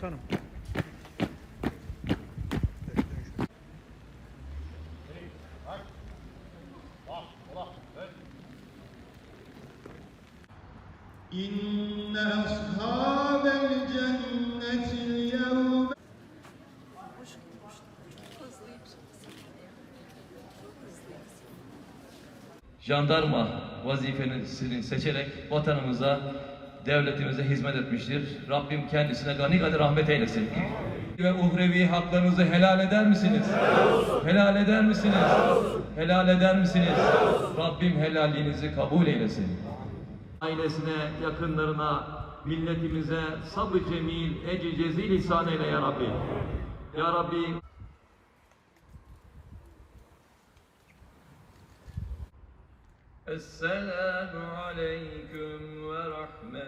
komutanım. İnne ashabel cennetil yevme Jandarma vazifesini seçerek vatanımıza devletimize hizmet etmiştir. Rabbim kendisine gani kadar rahmet eylesin. Ve uhrevi haklarınızı helal eder misiniz? Helal eder misiniz? Helal eder misiniz? Rabbim helalliğinizi kabul eylesin. Ailesine, yakınlarına, milletimize sabı cemil, ece cezil ihsan eyle ya Rabbi. Ya Rabbi Esselamu Aleyküm ve Rahmet